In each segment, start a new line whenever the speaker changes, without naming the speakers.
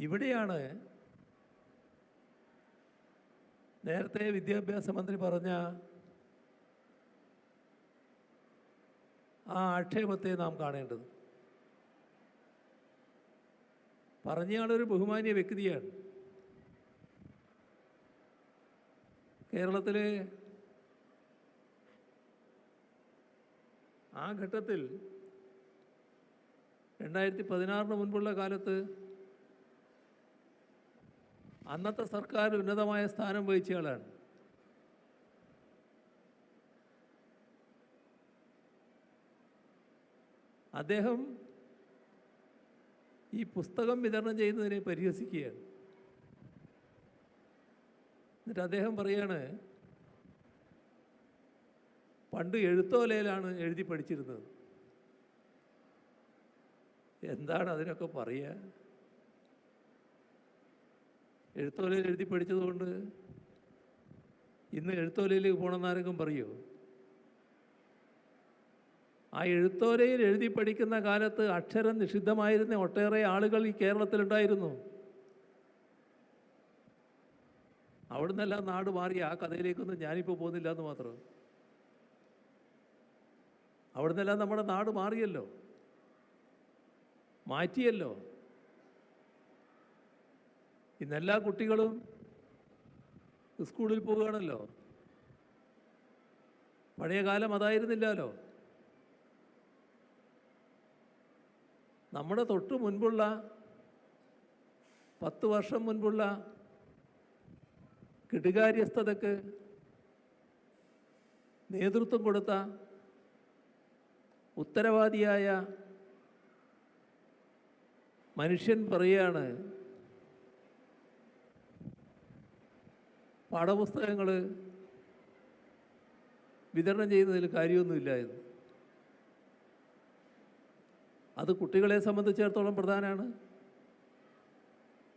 ഇവിടെയാണ് നേരത്തെ വിദ്യാഭ്യാസ മന്ത്രി പറഞ്ഞ ആ ആക്ഷേപത്തെ നാം കാണേണ്ടത്. പറഞ്ഞയാളൊരു ബഹുമാന്യ വ്യക്തിയാണ്. കേരളത്തിലെ ആ ഘട്ടത്തിൽ രണ്ടായിരത്തി പതിനാറിന് മുൻപുള്ള കാലത്ത് അന്നത്തെ സർക്കാർ ഉന്നതമായ സ്ഥാനം വഹിച്ചയാളാണ് അദ്ദേഹം ഈ പുസ്തകം വിതരണം ചെയ്യുന്നതിനെ പരിഹസിക്കുകയാണ്. എന്നിട്ട് അദ്ദേഹം പറയാണ് പണ്ട് എഴുത്തോലയിലാണ് എഴുതി പഠിച്ചിരുന്നത്. എന്താണ് അതിനൊക്കെ പറയുക? എഴുത്തോലയിൽ എഴുതി പഠിച്ചതുകൊണ്ട് ഇന്ന് എഴുത്തോലയിലേക്ക് പോകണമെന്ന് ആരെങ്കിലും പറയുമോ ആ എഴുത്തോലയിൽ എഴുതി പഠിക്കുന്ന കാലത്ത് അക്ഷരം നിഷിദ്ധമായിരുന്ന ഒട്ടേറെ ആളുകൾ ഈ കേരളത്തിലുണ്ടായിരുന്നു. അവിടുന്നെല്ലാം നാട് മാറി ആ കഥയിലേക്കൊന്നും ഞാനിപ്പോൾ പോകുന്നില്ല എന്ന് മാത്രം. അവിടുന്നെല്ലാം നമ്മുടെ നാട് മാറിയല്ലോ. മാറ്റിയല്ലോ. ഇന്നെല്ലാ കുട്ടികളും സ്കൂളിൽ പോവുകയാണല്ലോ. പഴയ കാലം അതായിരുന്നില്ലല്ലോ. നമ്മുടെ തൊട്ട് മുൻപുള്ള പത്ത് വർഷം മുൻപുള്ള കിടുകാര്യസ്ഥതക്ക് നേതൃത്വം കൊടുത്ത ഉത്തരവാദിയായ മനുഷ്യൻ പറയാണ് പാഠപുസ്തകങ്ങൾ വിതരണം ചെയ്യുന്നതിൽ കാര്യമൊന്നുമില്ല എന്ന് അത് കുട്ടികളെ സംബന്ധിച്ചിടത്തോളം പ്രധാനമാണ്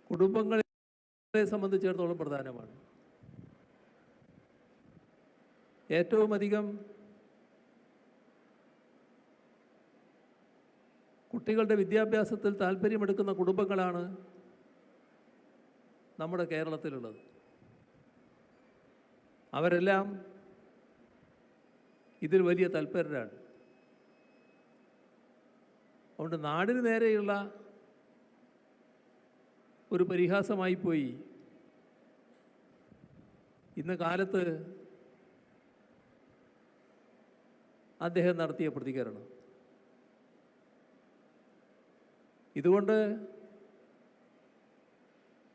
കുടുംബങ്ങളെ സംബന്ധിച്ചിടത്തോളം പ്രധാനമാണ്. ഏറ്റവും അധികം കുട്ടികളുടെ വിദ്യാഭ്യാസത്തിൽ താല്പര്യമെടുക്കുന്ന കുടുംബങ്ങളാണ് നമ്മുടെ കേരളത്തിലുള്ളത്. അവരെല്ലാം ഇതിൽ വലിയ തൽപരരാണ്. അതുകൊണ്ട് നാടിന് നേരെയുള്ള ഒരു പരിഹാസമായി പോയി. ഇന്ന് കാലത്ത് അദ്ദേഹം നടത്തിയ പ്രതികരണം. ഇതുകൊണ്ട്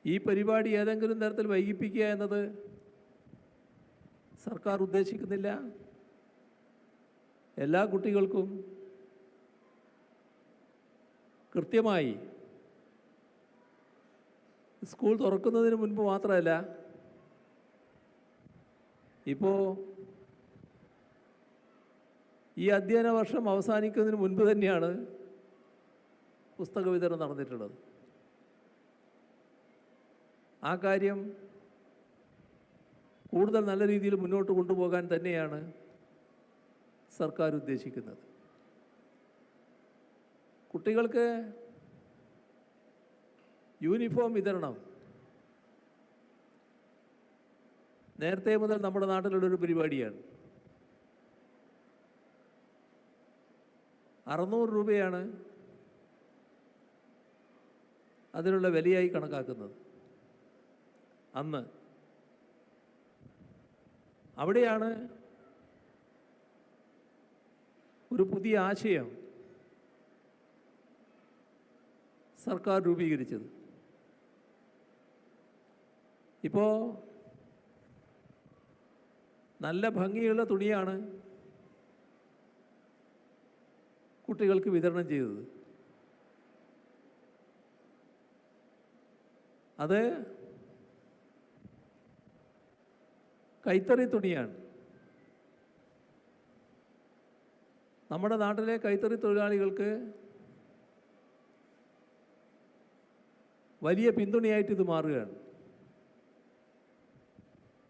ഈ പരിപാടി ഏതെങ്കിലും തരത്തിൽ വൈകിപ്പിക്കുക എന്നത് സർക്കാർ ഉദ്ദേശിക്കുന്നില്ല. എല്ലാ കുട്ടികൾക്കും കൃത്യമായി സ്കൂൾ തുറക്കുന്നതിന് മുൻപ് മാത്രമല്ല ഇപ്പോൾ ഈ അധ്യയന വർഷം അവസാനിക്കുന്നതിന് മുൻപ് തന്നെയാണ് പുസ്തക വിതരണം നടന്നിട്ടുള്ളത്. ആ കാര്യം കൂടുതൽ നല്ല രീതിയിൽ മുന്നോട്ട് കൊണ്ടുപോകാൻ തന്നെയാണ് സർക്കാർ ഉദ്ദേശിക്കുന്നത്. കുട്ടികൾക്ക് യൂണിഫോം വിതരണം. നേരത്തെ മുതൽ നമ്മുടെ നാട്ടിലുള്ളൊരു പരിപാടിയാണ്. അറുന്നൂറ് രൂപയാണ് അതിനുള്ള വിലയായി കണക്കാക്കുന്നത്. അന്ന് അവിടെയാണ് ഒരു പുതിയ ആശയം സർക്കാർ രൂപീകരിച്ചത്. ഇപ്പോൾ നല്ല ഭംഗിയുള്ള തുണിയാണ് കുട്ടികൾക്ക് വിതരണം ചെയ്തത്. അത് കൈത്തറി തുണിയാണ്. നമ്മുടെ നാട്ടിലെ കൈത്തറി തൊഴിലാളികൾക്ക് വലിയ പിന്തുണയായിട്ട് ഇത് മാറുകയാണ്.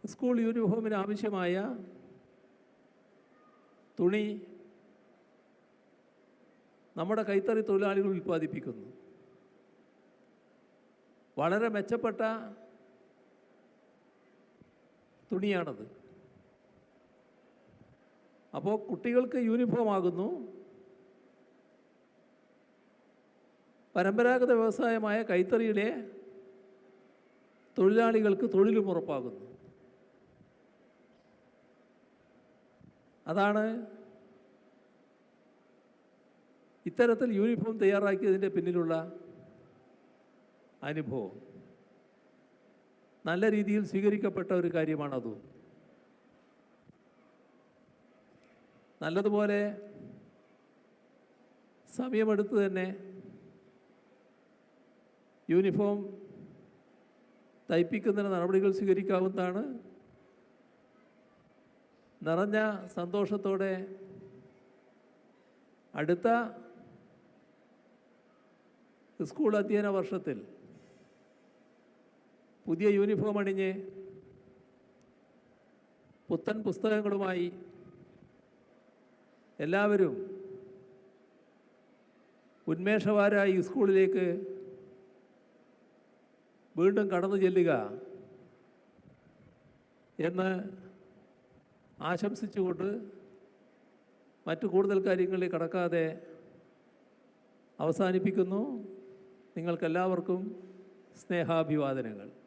സ്കൂൾ യൂണിഫോമിന് ആവശ്യമായ തുണി നമ്മുടെ കൈത്തറി തൊഴിലാളികൾ ഉൽപ്പാദിപ്പിക്കുന്നു. വളരെ മെച്ചപ്പെട്ട തുണിയാണത്. അപ്പോൾ കുട്ടികൾക്ക് യൂണിഫോം ആകുന്നു. പരമ്പരാഗത വ്യവസായമായ കൈത്തറിയിലെ തൊഴിലാളികൾക്ക് തൊഴിലും ഉറപ്പാകുന്നു. അതാണ് ഇത്തരത്തിൽ യൂണിഫോം തയ്യാറാക്കിയതിന്റെ പിന്നിലുള്ള അനുഭവം. നല്ല രീതിയിൽ സ്വീകരിക്കപ്പെട്ട ഒരു കാര്യമാണത് നല്ലതുപോലെ സമയമെടുത്ത് തന്നെ യൂണിഫോം തയ്പ്പിക്കുന്നതിന് നടപടികൾ സ്വീകരിക്കാവുന്നതാണ്. നിറഞ്ഞ സന്തോഷത്തോടെ അടുത്ത സ്കൂൾ അധ്യയന വർഷത്തിൽ പുതിയ യൂണിഫോം അണിഞ്ഞ് പുത്തൻ പുസ്തകങ്ങളുമായി എല്ലാവരും ഉന്മേഷവാരായി സ്കൂളിലേക്ക് വീണ്ടും കടന്നു ചെല്ലുക എന്ന് ആശംസിച്ചുകൊണ്ട് മറ്റു കൂടുതൽ കാര്യങ്ങളിൽ കടക്കാതെ അവസാനിപ്പിക്കുന്നു. നിങ്ങൾക്കെല്ലാവർക്കും സ്നേഹാഭിവാദനങ്ങൾ.